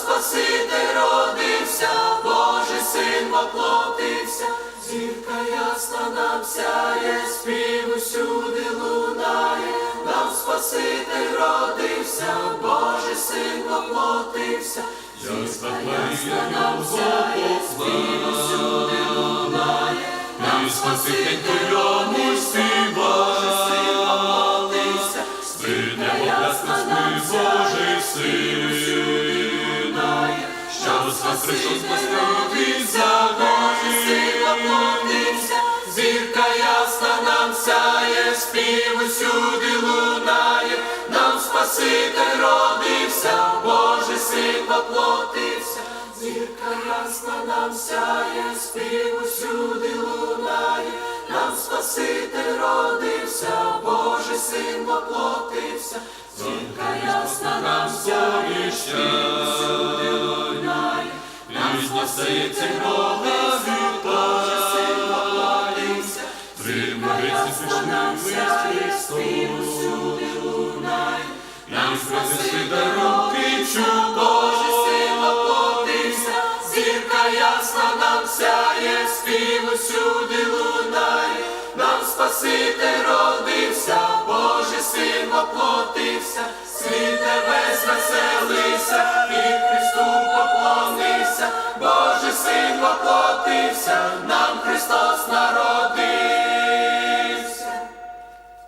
Спаситель родився, Боже син воплотився, зірка ясна нам сяє, спів усюди лунає, нам Спаситель родився, Боже син воплотився, зірка ясна нам сяє, спів усюди лунає, нам Спаситель родився, Божий син воплотився, зірка ясна нам сяє, спів усюди лунає, прийшов спасти Син воплотився, зірка ясна нам сяє, спів усюди лунає, нам Спаситель родився, Божий син воплотився, зірка ясна нам сяє, спів усюди лунає, нам Спаситель родився, Божий син воплотився, зірка ясна нам сяє, спів спасиці Христа, сильно плавився, тримається славився Христи, усюди лунай, нам спаси даруки чудо, сила плодився, зірка ясна нам сяє, спів усюди лунає, нам спаситель родився, Боже син воплотився, світе весь веселий. син воплотився, нам Христос народ.